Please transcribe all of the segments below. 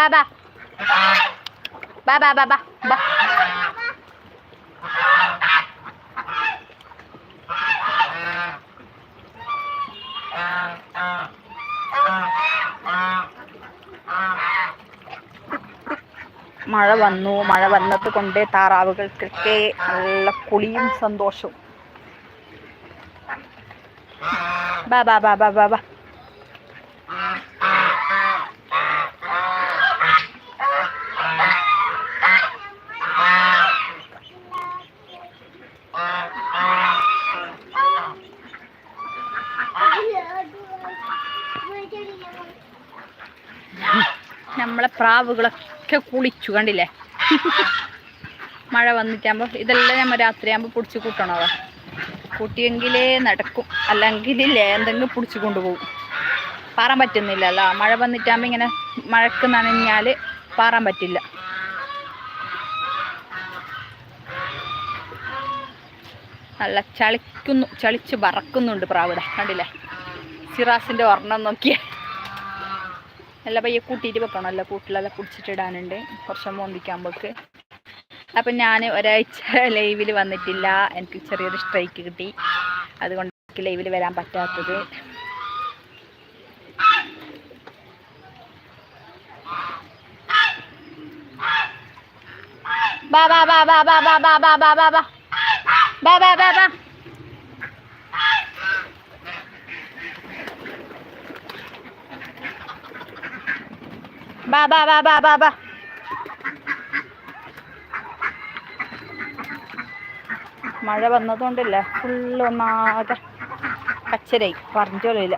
ബാ ബാ ബാ ബാ ബാ ബാ ബാ മഴ വന്നു. മഴ വന്നത് കൊണ്ട് താറാവുകൾക്കൊക്കെ നല്ല കുളിയും സന്തോഷവും. ബാ ബാ ബാ ബാ ബാ ബാ പ്രാവുകളൊക്കെ കുളിച്ചു കണ്ടില്ലേ? മഴ വന്നിട്ടാകുമ്പോൾ ഇതെല്ലാം നമ്മൾ രാത്രിയാകുമ്പോൾ പിടിച്ച് കൂട്ടണോ കൂട്ടിയെങ്കിലേ നടക്കും. അല്ലെങ്കിലില്ലേ എന്തെങ്കിലും പിടിച്ച് കൊണ്ടുപോകും. പാറാൻ പറ്റുന്നില്ലല്ലോ. മഴ വന്നിട്ടാകുമ്പോൾ ഇങ്ങനെ മഴക്ക് നനഞ്ഞാൽ പാറാൻ പറ്റില്ല. നല്ല ചളിക്കുന്നു ചളിച്ച് പറക്കുന്നുണ്ട് പ്രാവിടെ കണ്ടില്ലേ? സിറാസിന്റെ വർണം നോക്കിയേ. എല്ലാം പയ്യെ കൂട്ടിയിട്ട് വെക്കണം അല്ല കൂട്ടിലെല്ലാം കുടിച്ചിട്ടിടാനുണ്ട് കുറച്ച് പോക്ക് അപ്പം ഞാൻ ഒരാഴ്ച ലൈവിൽ വന്നിട്ടില്ല എനിക്ക് ചെറിയൊരു സ്ട്രൈക്ക് കിട്ടി അതുകൊണ്ട് എനിക്ക് ലൈവിൽ വരാൻ പറ്റാത്തത് ബാ ബാ ബാ ബാ ബാ ബാ ബാ ബാ ബാ ബാ ബാ ബാ ബാ ബാ ബാ ബാ ബാ ബാ ബാ ബാ. മഴ വന്നതുകൊണ്ടില്ല. ഫുള്ള് ഒന്നാകെ കച്ചരായി. പറഞ്ഞോലില്ല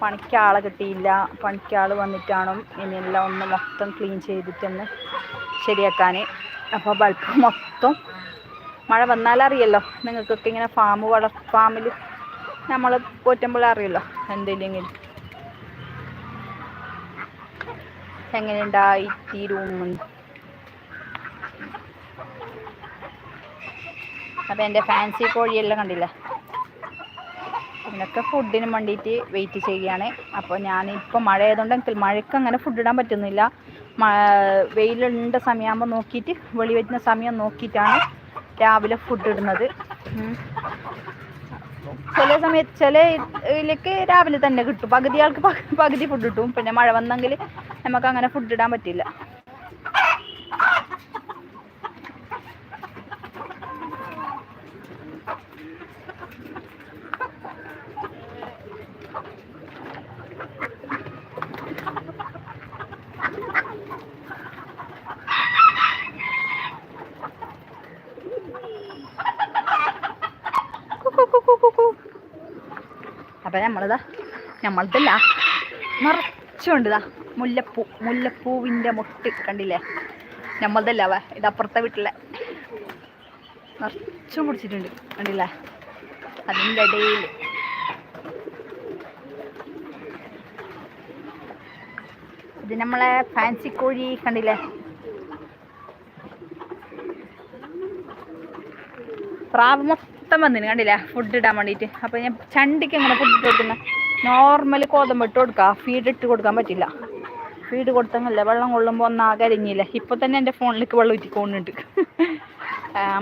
പണിക്കാളെ കിട്ടിയില്ല. പണിക്കാൾ വന്നിട്ടാണ് ഇനിയെല്ലാം ഒന്ന് മൊത്തം ക്ലീൻ ചെയ്തിട്ടൊന്ന് ശരിയാക്കാൻ അപ്പോൾ ബൾബ് മൊത്തം മഴ വന്നാലറിയല്ലോ നിങ്ങൾക്കൊക്കെ ഇങ്ങനെ ഫാം വള ഫാമിൽ നമ്മൾ പോറ്റുമ്പോൾ അറിയല്ലോ. എന്തെങ്കിലും എങ്ങനെ ഉണ്ടായി തീരുമെന്ന് അപ്പം എന്റെ ഫാൻസി കോഴിയെല്ലാം കണ്ടില്ലേ? ഇതിനൊക്കെ ഫുഡിന് വേണ്ടിയിട്ട് വെയിറ്റ് ചെയ്യുകയാണ്. അപ്പോൾ ഞാനിപ്പോൾ മഴ ആയതുകൊണ്ട് എനിക്ക് മഴയ്ക്ക് അങ്ങനെ ഫുഡ് ഇടാൻ പറ്റുന്നില്ല. വെയിലുണ്ട സമയമാകുമ്പോൾ നോക്കിയിട്ട് വെളി വരുന്ന സമയം നോക്കിയിട്ടാണ് രാവിലെ ഫുഡ് ഇടുന്നത്. ചില സമയത്ത് ചില ഇതിലേക്ക് രാവിലെ തന്നെ കിട്ടും. പകുതി ആൾക്ക് പകുതി ഫുഡ് കിട്ടും. പിന്നെ മഴ വന്നെങ്കിൽ നമുക്ക് അങ്ങനെ ഫുഡ് ഇടാൻ പറ്റില്ല അപ്പം നമ്മളിതാ നമ്മളതല്ല നിറച്ചുണ്ട് ഇതാ. മുല്ലപ്പൂ മുല്ലപ്പൂവിന്റെ മുട്ട് കണ്ടില്ലേ? നമ്മളതല്ല അവ ഇത് അപ്പുറത്തെ വീട്ടിലെ. നിറച്ചും പിടിച്ചിട്ടുണ്ട് കണ്ടില്ലേ? അതിന്റെ ഇടയിൽ. ഇത് നമ്മളെ ഫാൻസി കോഴി കണ്ടില്ലേ? പ്രാവ് മൊത്തം വന്നിന് കണ്ടില്ലേ? ഫുഡ് ഇടാൻ വേണ്ടിയിട്ട് അപ്പോൾ ഞാൻ ചണ്ടിക്ക് എങ്ങനെ ഫുഡ് ഇട്ട് കൊടുക്കുന്ന? നോർമൽ കോതമ്പ് ഇട്ട് കൊടുക്കുക ഫീഡ് ഇട്ട് കൊടുക്കാൻ പറ്റില്ല. ഫീഡ് കൊടുത്തങ്ങല്ലേ. വെള്ളം കൊള്ളുമ്പോൾ ഒന്നാകെ അരിഞ്ഞില്ല? ഇപ്പോൾ തന്നെ എന്റെ ഫോണിലേക്ക് വെള്ളം ഊറ്റിക്കൊണ്ടുണ്ട്.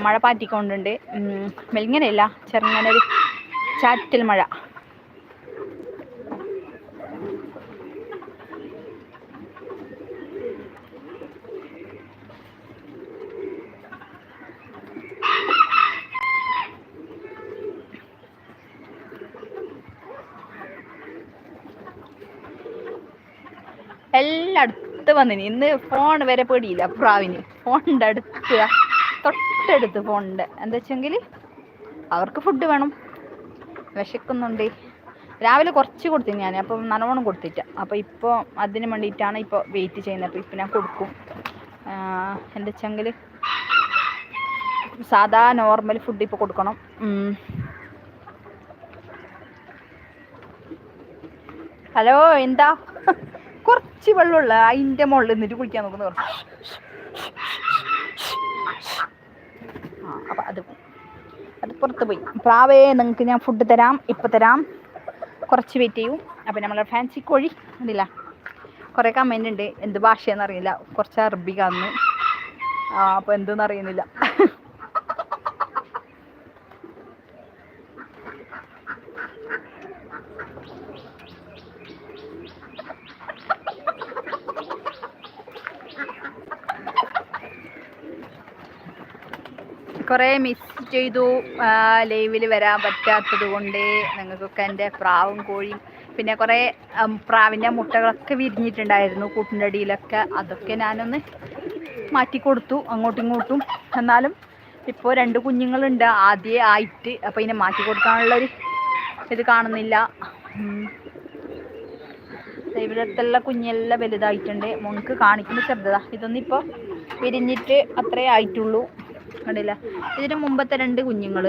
മഴ പാറ്റിക്കൊണ്ടുണ്ട്. മെലിങ്ങനെയല്ല ചെറുങ്ങനെ ഒരു ചാറ്റൽ മഴ. എല്ലാം അടുത്ത് വന്നിന്. ഇന്ന് ഫോൺ വരെ പേടിയില്ല പ്രാവിന് ഫോണിന്റെ അടുത്ത്. തൊട്ടടുത്ത് ഫോണിന്റെ എന്താ വെച്ചെങ്കിൽ അവർക്ക് ഫുഡ് വേണം. വിശക്കുന്നുണ്ട്. രാവിലെ കുറച്ച് കൊടുത്തു ഞാൻ. അപ്പോൾ നല്ലവണ്ണം കൊടുത്തിട്ട. അപ്പോൾ ഇപ്പോൾ അതിന് വേണ്ടിയിട്ടാണ് ഇപ്പോൾ വെയിറ്റ് ചെയ്യുന്നത്. അപ്പോൾ ഇപ്പം ഞാൻ കൊടുക്കും. എന്താ വെച്ചെങ്കിൽ സാധാ നോർമൽ ഫുഡ് ഇപ്പോൾ കൊടുക്കണം. ഹലോ എന്താ? കുറച്ച് വെള്ളമുള്ള അതിന്റെ മുകളിൽ നിന്നിട്ട് കുളിക്കാൻ നോക്കുന്നു ആ അപ്പം അത് അത് പുറത്ത് പോയി. പ്രാവേ നിങ്ങൾക്ക് ഞാൻ ഫുഡ് തരാം ഇപ്പൊ തരാം. കുറച്ച് വെയിറ്റ് ചെയ്യും. അപ്പം നമ്മളെ ഫാൻസി കോഴി കണ്ടില്ല? കുറേ കമന്റ് ഉണ്ട്. എന്ത് ഭാഷയെന്ന് അറിയില്ല. കുറച്ച് അറബിക്കാന്ന് അപ്പോൾ എന്തെന്ന് അറിയുന്നില്ല കുറേ മിസ് ചെയ്തു. ലൈവിൽ വരാൻ പറ്റാത്തത് കൊണ്ട് നിങ്ങൾക്കൊക്കെ എന്റെ പ്രാവും കോഴിയും പിന്നെ കുറേ പ്രാവിന്റെ മുട്ടകളൊക്കെ വിരിഞ്ഞിട്ടുണ്ടായിരുന്നു കൂട്ടിന്റെ അടിയിലൊക്കെ അതൊക്കെ ഞാനൊന്ന് മാറ്റി കൊടുത്തു അങ്ങോട്ടും ഇങ്ങോട്ടും. എന്നാലും ഇപ്പോൾ രണ്ട് കുഞ്ഞുങ്ങളുണ്ട്. ആദ്യേ ആയിട്ട് അപ്പോൾ ഇതിനെ മാറ്റി കൊടുക്കാനുള്ളൊരു ഇത് കാണുന്നില്ല. ഇവിടത്തുള്ള കുഞ്ഞെല്ലാം വലുതായിട്ടുണ്ട്. മോൾക്ക് കാണിക്കുന്ന ശബ്ദത ഇതൊന്നിപ്പോൾ വിരിഞ്ഞിട്ട് അത്രേ ആയിട്ടുള്ളൂ. കണ്ടില്ല? ഇതിന് മുമ്പത്തെ രണ്ട് കുഞ്ഞുങ്ങൾ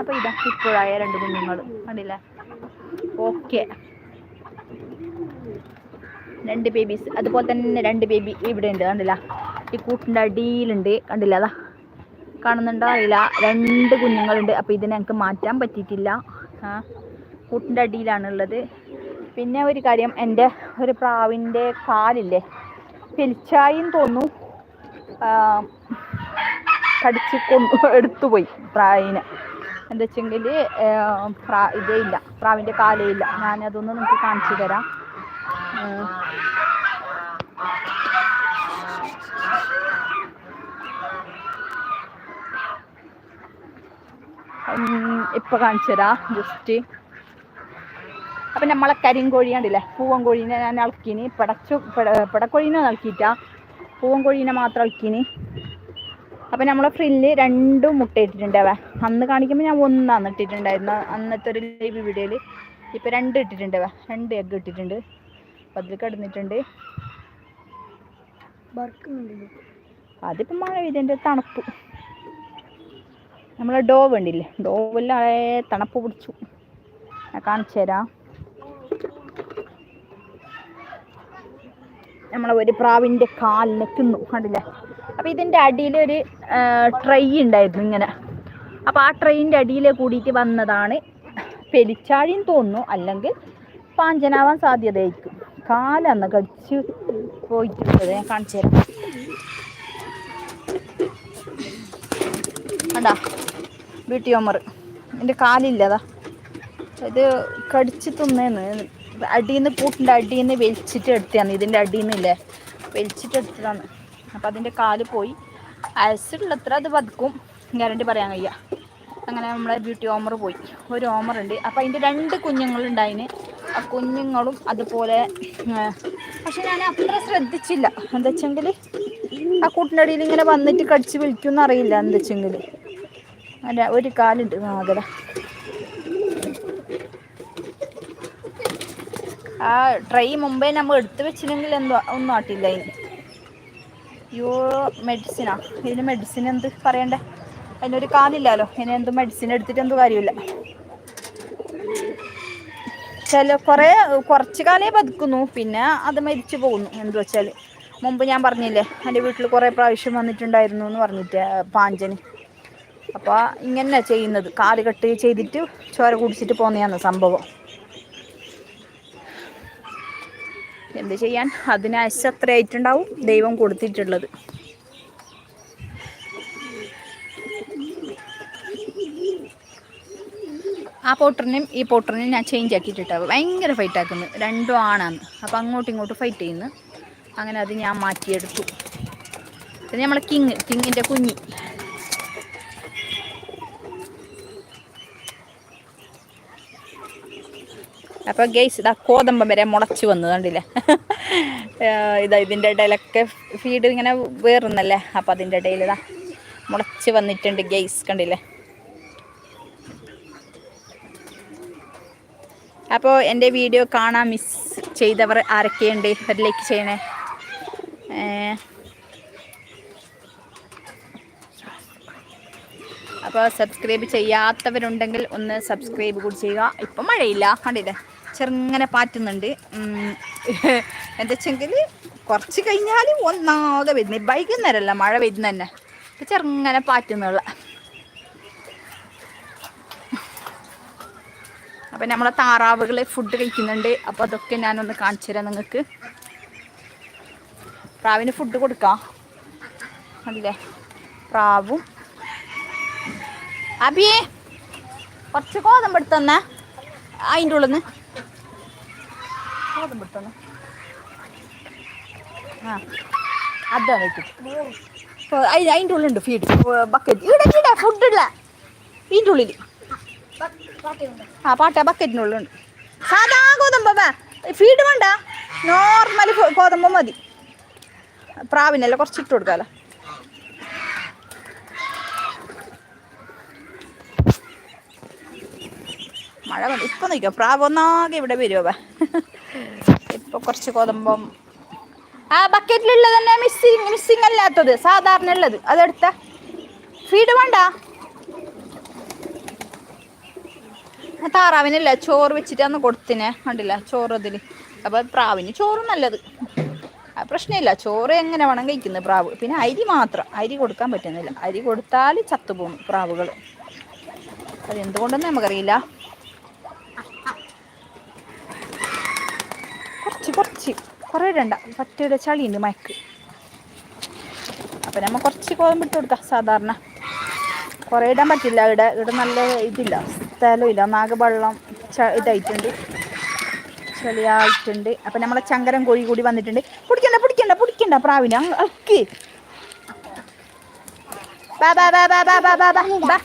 അപ്പോൾ ഇതാ ഇപ്പോഴായ രണ്ട് കുഞ്ഞുങ്ങൾ കണ്ടില്ല? ഓക്കെ. രണ്ട് ബേബീസ് അതുപോലെ തന്നെ രണ്ട് ബേബി ഇവിടെ ഉണ്ട്. കണ്ടില്ല? ഈ കൂട്ടിന്റെ അടിയിലുണ്ട്. കണ്ടില്ല? അതാ. കാണുന്നുണ്ടോ? അറിയില്ല രണ്ട് കുഞ്ഞുങ്ങളുണ്ട്. അപ്പോൾ ഇതിനെ ഞങ്ങൾക്ക് മാറ്റാൻ പറ്റിയിട്ടില്ല. കൂട്ടിന്റെ അടിയിലാണുള്ളത്. പിന്നെ ഒരു കാര്യം. എന്റെ ഒരു പ്രാവിന്റെ കാലില്ലേ? പെലിച്ചായും തോന്നുന്നു. കടിച്ച് കൊണ്ടു എടുത്തുപോയി പ്രാവിനെ എന്താ വെച്ചെങ്കിൽ പ്രാ ഇതേ ഇല്ല പ്രാവിന്റെ കാലേ ഇല്ല ഞാനതൊന്ന് നിങ്ങൾക്ക് കാണിച്ചു തരാം. ഇപ്പം കാണിച്ചു തരാം ജസ്റ്റ്. അപ്പം നമ്മളെ കരിങ്കോഴി കണ്ടില്ലേ? പൂവൻ കോഴീനെ ഞാൻ ഇളക്കിന്. പിടച്ചു പിട- പിടക്കോഴീനെ ഇളക്കിയിട്ടാ പൂവൻ കോഴീനെ മാത്രം ഇളക്കിനി. അപ്പം നമ്മളെ ഫ്രില്ല് രണ്ടും മുട്ട ഇട്ടിട്ടുണ്ടാവേ അന്ന് കാണിക്കുമ്പോൾ ഞാൻ ഒന്നാണ് ഇട്ടിട്ടുണ്ടായിരുന്നു. അന്നത്തെ ഒരു ലൈവ് വീഡിയോയിൽ ഇപ്പോൾ രണ്ട് ഇട്ടിട്ടുണ്ടാവേ. രണ്ട് എഗ് ഇട്ടിട്ടുണ്ട്. അപ്പോൾ അതിൽ കിടന്നിട്ടുണ്ട്. അതിപ്പോൾ മഴ പെയ്തതിന്റെ തണുപ്പ്. നമ്മളെ ഡോവ് ഉണ്ടില്ലേ? ഡോവെല്ലാം തണുപ്പ് പിടിച്ചു. ഞാൻ കാണിച്ചു തരാം നമ്മളെ ഒരു പ്രാവിന്റെ കാലിനെ തിന്നു കണ്ടില്ലേ? അപ്പോൾ ഇതിന്റെ അടിയിൽ ഒരു ട്രൈ ഉണ്ടായിരുന്നു ഇങ്ങനെ. അപ്പോൾ ആ ട്രെയിന്റെ അടിയിൽ കൂടിയിട്ട് വന്നതാണ് പെരിച്ചാഴിന്ന് തോന്നുന്നു അല്ലെങ്കിൽ പാഞ്ചനാവാൻ സാധ്യതയായിരിക്കും. കാലന്ന് കടിച്ച് പോയിട്ടുള്ളത് ഞാൻ കാണിച്ചു തരാം. കണ്ടാ? ബ്യൂട്ടി ഓമർ. എന്റെ കാലില്ലതാ ഇത് കടിച്ച് തിന്നേന്ന്. അടിയിൽ നിന്ന് കൂട്ടിന്റെ അടിയിൽ നിന്ന് വലിച്ചിട്ട് എടുത്തതാണ്. ഇതിന്റെ അടിയിൽ നിന്നില്ലേ വലിച്ചിട്ട് എടുത്തതാണ്. അപ്പം അതിന്റെ കാൽ പോയി. അയച്ചിട്ടുള്ളത്ര അത് പതുക്കും. ഗ്യാരണ്ടി പറയാൻ കഴിയ അങ്ങനെ നമ്മളെ ബ്യൂട്ടി ഓമർ പോയി. ഒരു ഓമർ ഉണ്ട്. അപ്പം അതിന്റെ രണ്ട് കുഞ്ഞുങ്ങളുണ്ടായിന്. ആ കുഞ്ഞുങ്ങളും അതുപോലെ പക്ഷെ ഞാൻ അത്ര ശ്രദ്ധിച്ചില്ല. എന്താ വെച്ചെങ്കിൽ ആ കൂട്ടിന്റെ അടിയിൽ ഇങ്ങനെ വന്നിട്ട് കടിച്ച് വിളിക്കുമെന്ന് അറിയില്ല എന്താ വെച്ചെങ്കിൽ അല്ല ഒരു കാലുണ്ട് മാതല ആ ട്രൈ മുമ്പേ നമ്മൾ എടുത്തു വെച്ചില്ലെങ്കിൽ എന്തോ ഒന്നും ആട്ടില്ല ഇനി. യോ മെഡിസിനാ ഇതിന് മെഡിസിൻ എന്ത് പറയണ്ടേ? അതിനൊരു കാലില്ലല്ലോ ഇനി എന്ത് മെഡിസിൻ എടുത്തിട്ട് എന്ത് കാര്യമില്ല. ചില കുറേ കുറച്ച് കാലേ ബതുക്കുന്നു. പിന്നെ അത് മരിച്ചു പോകുന്നു. എന്ത് വെച്ചാൽ മുമ്പ് ഞാൻ പറഞ്ഞില്ലേ എന്റെ വീട്ടിൽ കുറേ പ്രാവശ്യം വന്നിട്ടുണ്ടായിരുന്നു എന്ന് പറഞ്ഞിട്ട് പാഞ്ചന്. അപ്പോൾ ഇങ്ങനെ ചെയ്യുന്നത്. കാൽ കെട്ട് ചെയ്തിട്ട് ചോര കുടിച്ചിട്ട് പോന്നെയാണ് സംഭവം. എന്ത് ചെയ്യാൻ? അതിന് അയച്ച് അത്ര ആയിട്ടുണ്ടാവും ദൈവം കൊടുത്തിട്ടുള്ളത്. ആ പോട്ടറിനെയും ഈ പോട്ടറിനെയും ഞാൻ ചേഞ്ച് ആക്കിയിട്ടിട്ടാവും ഭയങ്കര ഫൈറ്റ് ആക്കുന്നു. രണ്ടും ആണാന്ന്. അപ്പോൾ അങ്ങോട്ടും ഇങ്ങോട്ടും ഫൈറ്റ് ചെയ്യുന്നു. അങ്ങനെ അത് ഞാൻ മാറ്റിയെടുത്തു. പിന്നെ നമ്മളെ കിങ് കിങ്ങിന്റെ കുഞ്ഞി. അപ്പോൾ ഗെയ്സ് ഇതാ കോതമ്പം വരെ മുളച്ച് വന്നു കണ്ടില്ലേ? ഇതാ ഇതിന്റെ ഇടയിലൊക്കെ ഫീഡ് ഇങ്ങനെ വേറുന്നല്ലേ? അപ്പോൾ അതിന്റെ ഇടയിൽ ഇതാ മുളച്ച് വന്നിട്ടുണ്ട് ഗെയ്സ് കണ്ടില്ലേ? അപ്പോൾ എന്റെ വീഡിയോ കാണാൻ മിസ് ചെയ്തവർ ആരൊക്കെയുണ്ട്? ഒരു ലൈക്ക് ചെയ്യണേ. അപ്പോൾ സബ്സ്ക്രൈബ് ചെയ്യാത്തവരുണ്ടെങ്കിൽ ഒന്ന് സബ്സ്ക്രൈബ് കൂടി ചെയ്യുക. ഇപ്പം മഴയില്ല കണ്ടില്ലേ? ചെറുങ്ങനെ പാറ്റുന്നുണ്ട്. എന്താ വെച്ചെങ്കിൽ കുറച്ച് കഴിഞ്ഞാൽ ഒന്നാകെ വരുന്നത് വൈകുന്നേരമല്ല മഴ വരുന്ന തന്നെ ചെറുങ്ങനെ പാറ്റുന്നുള്ള. അപ്പം നമ്മളെ താറാവുകൾ ഫുഡ് കഴിക്കുന്നുണ്ട്. അപ്പോൾ അതൊക്കെ ഞാനൊന്ന് കാണിച്ചു തരാം നിങ്ങൾക്ക്. പ്രാവിന് ഫുഡ് കൊടുക്കാം? അല്ലേ? പ്രാവും. അബിയേ കുറച്ച് ഗോതമ്പ് എടുത്തന്നെ അതിന്റെ ഉള്ളിൽ നിന്ന് ഗോതമ്പ് പെട്ടെന്ന് ആ അതാണ് ഇട്ടിട്ട് അതിന്റെ ഉള്ളിലുണ്ട് ഫീഡ് ബക്കറ്റ് ഇവിടെ ഇവിടെ ഫുഡ് ഇല്ല ഇതിന്റെ ഉള്ളിൽ ആ പാട്ട ബക്കറ്റിനുള്ളുണ്ട് സാധാ ഗോതമ്പ ഫീഡ് വേണ്ട. നോർമൽ ഗോതമ്പ് മതി. പ്രാവിനല്ല കുറച്ച് ഇട്ട് കൊടുക്കാമല്ലോ മഴ വന്നു ഇപ്പം നിൽക്കാം പ്രാവ് ഒന്നാകെ ഇവിടെ വരുമോ ഇപ്പൊ കുറച്ച് ഗോതമ്പം. ആ ബക്കറ്റിലുള്ളത് തന്നെ മിസ്സിങ് മിസ്സിങ് അല്ലാത്തത്. സാധാരണ ഉള്ളത്. അതെടുത്ത. ഫീഡ് വേണ്ട? താറാവിനല്ല? ചോറ് വെച്ചിട്ടാന്ന് കൊടുത്തിനെ. കണ്ടില്ല? ചോറ് അതിൽ അപ്പോൾ പ്രാവിന് ചോറ് നല്ലത്. പ്രശ്നമില്ല. ചോറ് എങ്ങനെ വേണം കഴിക്കുന്നത് പ്രാവ്? പിന്നെ അരി മാത്രം. അരി കൊടുക്കാൻ പറ്റുന്നില്ല. അരി കൊടുത്താൽ ചത്തുപോകും പ്രാവുകൾ അതെന്തുകൊണ്ടെന്ന് നമുക്കറിയില്ല. കുറച്ച് കുറേ രണ്ട പറ്റയുടെ ചളിയുണ്ട് മയക്ക്. അപ്പം നമ്മൾ കുറച്ച് കോതമ്പിട്ട് കൊടുക്കാം സാധാരണ. കുറേ ഇടാൻ പറ്റില്ല. ഇവിടെ ഇവിടെ നല്ല ഇതില്ല സ്ഥലമില്ല. ഒന്നാകെ വെള്ളം ച ഇതായിട്ടുണ്ട്. ചെളിയായിട്ടുണ്ട്. അപ്പം നമ്മളെ ചങ്കരം കോഴി കൂടി വന്നിട്ടുണ്ട്. പിടിക്കണ്ട പിടിക്കണ്ട പിടിക്കണ്ട പ്രാവിന്. ബാബാ അക്ക് ബാ ബാ ബാ ബാ ബാ ബാ ബാ ബാ.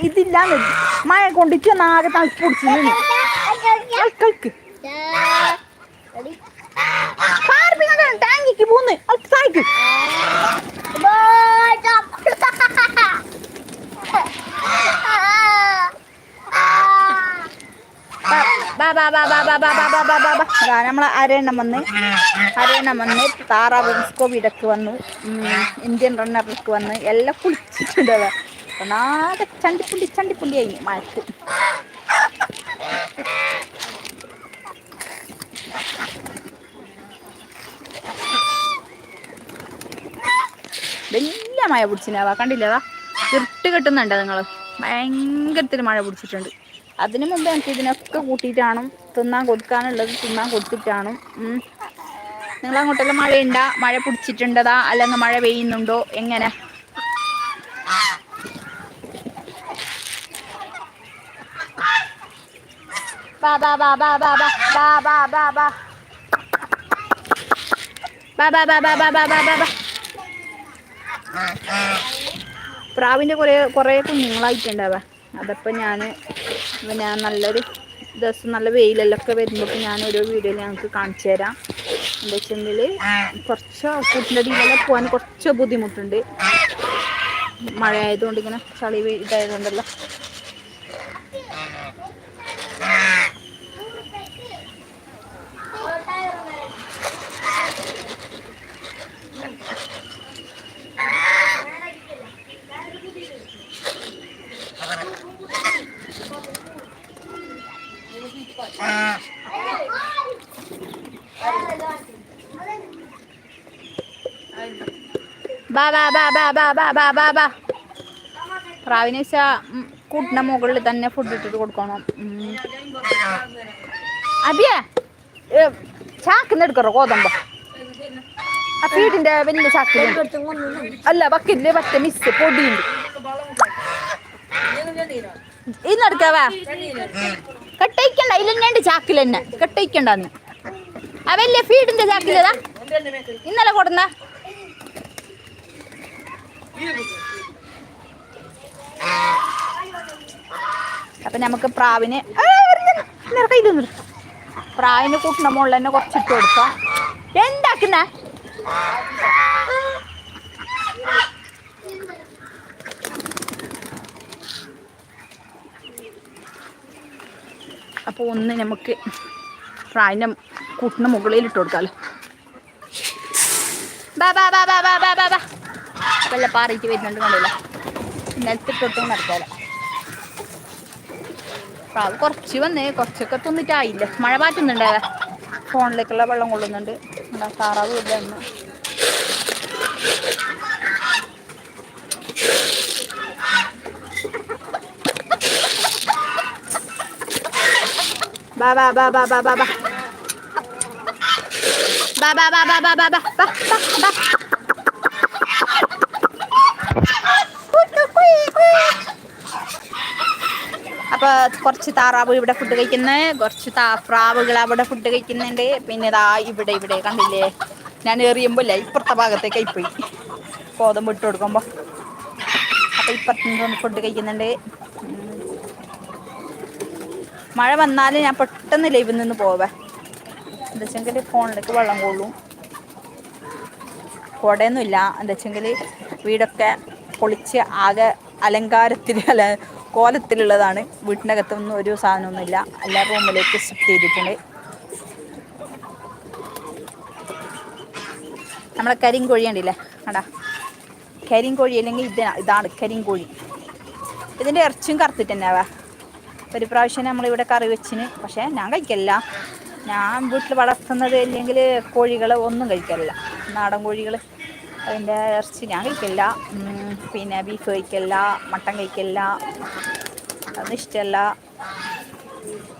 ഇതില്ലാന്ന് മഴ കൊണ്ടിട്ട് നാകെ തളിച്ചു പിടിച്ചു ടാങ്കിക്ക് പോന്ന് നമ്മളെ അരയണ്ണം വന്ന് അരയണ്ണം വന്ന് താറാവ് സ്കോബിടക്ക് വന്നു ഇന്ത്യൻ റണ്ണറിലേക്ക് വന്ന് എല്ലാം കുളിച്ചിട്ടുണ്ടല്ലോ ഒന്നാകെ ചണ്ടിപ്പുണ്ടി ചണ്ടിപ്പുണ്ടി ആയി മഴത്ത് വലിയ മഴ പിടിച്ചിനാവാ. കണ്ടില്ലതാ ഇരുട്ട് കെട്ടുന്നുണ്ട് നിങ്ങൾ ഭയങ്കരത്തിൽ മഴ പിടിച്ചിട്ടുണ്ട്. അതിനു മുമ്പ് എനിക്ക് ഇതിനൊക്കെ കൂട്ടിയിട്ടാണ് തിന്നാൻ കൊടുക്കാനുള്ളത് തിന്നാൻ കൊടുത്തിട്ടാണ്. നിങ്ങൾ മഴയുണ്ടാ? മഴ പിടിച്ചിട്ടുണ്ടതാ? അല്ലെങ്കിൽ മഴ പെയ്യുന്നുണ്ടോ? എങ്ങനെ? ബാ ബാ ബാ ബാ ബാ ബാ ബാ ബാ ബാ ബാ ബാ ബാ ബാ ബാ ബാ ബാ ബാ ബാ പ്രാവിന്റെ കുറേ കുറേ കുഞ്ഞുങ്ങളായിട്ടുണ്ടാവുക അതപ്പോൾ ഞാൻ പിന്നെ നല്ലൊരു ദിവസം നല്ല വെയിലെല്ലൊക്കെ വരുമ്പോൾ ഞാൻ ഓരോ വീഡിയോയിൽ ഞങ്ങൾക്ക് കാണിച്ചു തരാം എന്താ വെച്ചെങ്കിൽ കുറച്ച് കൂട്ടിന്റെ അടിയിലെല്ലാം പോകാൻ കുറച്ച് ബുദ്ധിമുട്ടുണ്ട് മഴ ആയതുകൊണ്ട് ഇങ്ങനെ ചളി ഇതായതുകൊണ്ടല്ലോ ബാ ബാ ബാ പ്രാവിന് വെച്ചാൽ മുകളിൽ തന്നെ ഫുഡ് ഇട്ടിട്ട് കൊടുക്കണം. അബിയ ചാക്കിന്ന് എടുക്കറോ കോതമ്പ ആ ഫീഡിന്റെ വലിയ ചാക്കിൽ. അല്ല ബക്കറ്റിൽ പറ്റ മിസ് പൊടിയുണ്ട് ഇന്ന് എടുക്കാവാ കെട്ടയിക്കണ്ട ഇല്ലെന്നുണ്ട് ചാക്കിൽ തന്നെ. കെട്ടയിക്കണ്ട നീ ആ വലിയ ഫീഡിന്റെ ചാക്കിലേതാ ഇന്നലെ കൊടുന്ന. അപ്പൊ നമുക്ക് പ്രാവിന് നിന്നിട്ട്. പ്രാവിന് കൂട്ടിന മുകളിൽ തന്നെ കുറച്ചിട്ട് കൊടുക്കാം. എന്താക്കുന്നേ അപ്പോൾ ഒന്ന് നമുക്ക് പ്രാവിന്റെ കൂട്ടിന് മുകളിൽ ഇട്ട് കൊടുക്കാമല്ലോ ബാ ബാ ബാ ബാ ബാ ബാ ബാ. വരുന്നുണ്ട് കണ്ടില്ല? നിലത്തിട്ടൊട്ടും നടക്കാലോ. പ്രാവ് കുറച്ച് വന്നേ കുറച്ചൊക്കെ തിന്നിട്ടായില്ല? മഴ പാറ്റുന്നുണ്ടേ ഫോണിലേക്കുള്ള വെള്ളം കൊള്ളുന്നുണ്ട്. എന്താ താറാവ് ഇല്ല ഇന്ന് ബാ ബാ ബാ ബാ ബാ ബാ ബാ ബാ ബാ ബാ ബാ ബാ ബാ ബാ ബാ ബാ ബാ അപ്പൊ കുറച്ച് താറാവ് ഇവിടെ ഫുഡ് കഴിക്കുന്നത് കുറച്ച് താ പ്രാവുകൾ അവിടെ ഫുഡ് കഴിക്കുന്നുണ്ട് പിന്നെ ഇതാ ഇവിടെ ഇവിടെ കണ്ടില്ലേ ഞാൻ എറിയുമ്പോൾ ഇപ്പുറത്തെ ഭാഗത്തേക്ക് പോയി കോതമ്പ് ഇട്ട് കൊടുക്കുമ്പോൾ അപ്പൊ ഇപ്പുറത്തുനിന്ന് ഫുഡ് കഴിക്കുന്നുണ്ട്. മഴ വന്നാൽ ഞാൻ പെട്ടെന്ന് ലൈവിൽ നിന്ന് പോവേ. എന്താ വെച്ചെങ്കിൽ ഫോണിലേക്ക് വെള്ളം കൊള്ളും. കുടയൊന്നുമില്ല. എന്താ വെച്ചെങ്കിൽ വീടൊക്കെ പൊളിച്ച് ആകെ അലങ്കാരത്തിൽ അല്ല കോലത്തിലുള്ളതാണ്. വീട്ടിനകത്തൊന്നും ഒരു സാധനമൊന്നുമില്ല. എല്ലാ റൂമിലേക്ക് ഷിഫ്റ്റ് ചെയ്തിട്ടുണ്ട്. നമ്മളെ കരിങ്കോഴി ഉണ്ടല്ലേ അടാ കരിങ്കോഴി അല്ലെങ്കിൽ ഇതാണ് ഇതാണ് കരിങ്കോഴി. ഇതിന്റെ ഇറച്ചിയും കറുത്തിട്ട് തന്നെയാവാ ഒരു പ്രാവശ്യം നമ്മളിവിടെ കറി വെച്ചിന്. പക്ഷേ ഞാൻ കഴിക്കല്ല ഞാൻ വീട്ടിൽ വളർത്തുന്നത് അല്ലെങ്കിൽ കോഴികൾ ഒന്നും കഴിക്കലില്ല. നാടൻ കോഴികൾ അതിന്റെ ഇറച്ചി ഞാൻ കഴിക്കില്ല പിന്നെ ബീഫ് കഴിക്കില്ല മട്ടൻ കഴിക്കില്ല അതൊന്നും ഇഷ്ടമല്ല.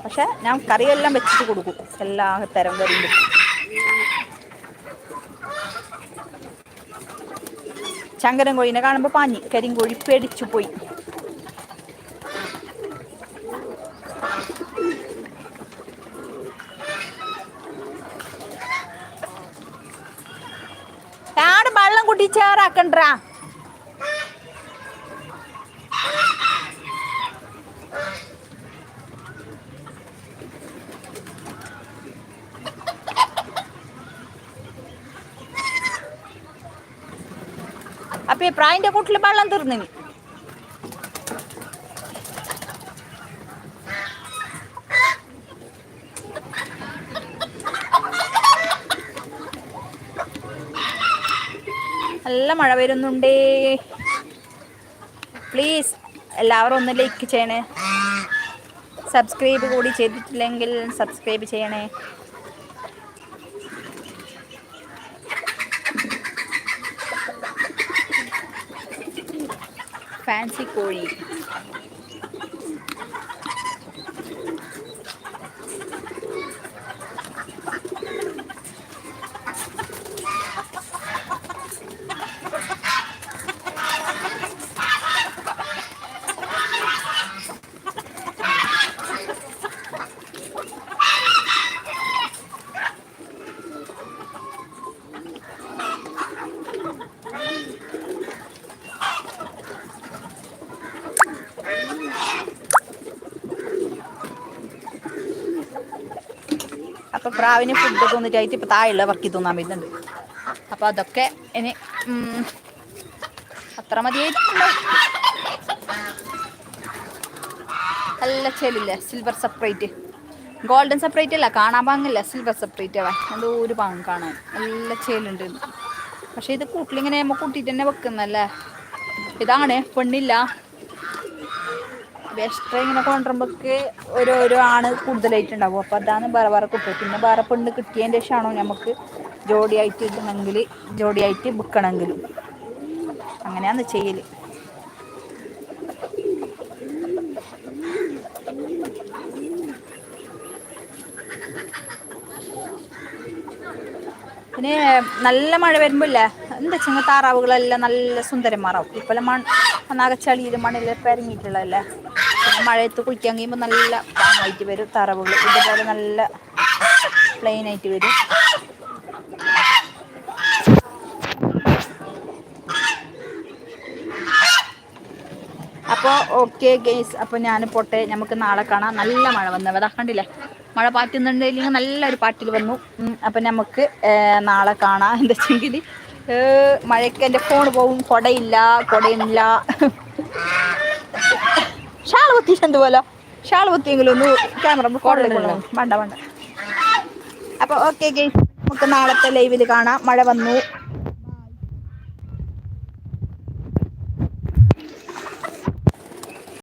പക്ഷേ ഞാൻ കറിയെല്ലാം വെച്ചിട്ട് കൊടുക്കും. എല്ലാ തരം കറിയും. ചങ്കരം കോഴിനെ കാണുമ്പോൾ പാഞ്ഞി കരിങ്കോഴി പേടിച്ചു പോയി. കുട്ടി ചേറാക്കണ്ട അപ്പൊ പ്രായന്റെ കൂട്ടിൽ വെള്ളം തീർന്നിനി. നല്ല മഴ വരുന്നുണ്ടേ. പ്ലീസ് എല്ലാവരും ഒന്ന് ലൈക്ക് ചെയ്യണേ. സബ്സ്ക്രൈബ് കൂടി ചെയ്തിട്ടില്ലെങ്കിൽ സബ്സ്ക്രൈബ് ചെയ്യണേ. ഫാൻസി കോഴി. പ്രാവിന് ഫുഡ് തോന്നിട്ടായിട്ട് ഇപ്പൊ താഴെയുള്ള വർക്ക് തോന്നാൻ വരുന്നുണ്ട്. അപ്പൊ അതൊക്കെ ഇനി അത്ര മതിയായിട്ടുണ്ടോ നല്ല ചെലില്ലേ സിൽവർ സെപ്പറേറ്റ് ഗോൾഡൻ സെപ്പറേറ്റ് അല്ല കാണാൻ പാങ്ങില്ല സിൽവർ സെപ്പറേറ്റ് ആവാ എന്തോ ഒരു പാങ്ങ് കാണാൻ. നല്ല ചേലുണ്ട് പക്ഷെ ഇത് കൂട്ടിലിങ്ങനെ നമ്മൾ കൂട്ടിയിട്ട് തന്നെ വെക്കുന്നല്ലേ? ഇതാണ് പെണ്ണില്ല. എക്സ്ട്രാ ഇങ്ങനെ കൊണ്ടുവരുമ്പോൾക്ക് ഓരോരോ ആണ് കൂടുതലായിട്ടുണ്ടാവും അപ്പോൾ അതാണ് വേറെ വേറെ കുപ്പി പിന്നെ വേറെ പെണ്ണ് കിട്ടിയതിന്റെ ശേഷമാണോ നമുക്ക് ജോഡിയായിട്ട് ഇടണമെങ്കിൽ ജോഡിയായിട്ട് വിൽക്കണമെങ്കിലും അങ്ങനെയാണ് ചെയ്യൽ പിന്നെ നല്ല മഴ വരുമ്പോല്ലേ എന്താ ചെങ്ങ താറാവുകളെല്ലാം നല്ല സുന്ദരന്മാരാവും. ഇപ്പം മൺ മണ്ണിലൊക്കെ ഇറങ്ങിയിട്ടുള്ളതല്ലേ? പിന്നെ മഴയത്ത് കുളിക്കാൻ കഴിയുമ്പോൾ നല്ല പാങ്ങായിട്ട് വരും തറവുകൾ. ഇതുപോലെ നല്ല പ്ലെയിൻ ആയിട്ട് വരും. അപ്പോൾ ഓക്കെ ഗെയ്സ് അപ്പോൾ ഞാൻ പോട്ടെ. നമുക്ക് നാളെ കാണാം. നല്ല മഴ വന്നു. അതാ കണ്ടില്ലേ? മഴ പാറ്റുന്നുണ്ടെങ്കിൽ നല്ലൊരു പാട്ടിൽ വന്നു. അപ്പം നമുക്ക് നാളെ കാണാം. എന്താ വെച്ചെങ്കിൽ മഴയ്ക്ക് എന്റെ ഫോൺ പോവും. കൊടയില്ല കുടയില്ല. ഷാൾ കുത്തി എന്തുപോലെ ഷാൾ കുത്തിയെങ്കിലും ഒന്ന് ക്യാമറ വേണ്ട വേണ്ട. അപ്പോൾ ഓക്കെ ഗെയ്സ് നമുക്ക് നാളത്തെ ലൈവിൽ കാണാം. മഴ വന്നു.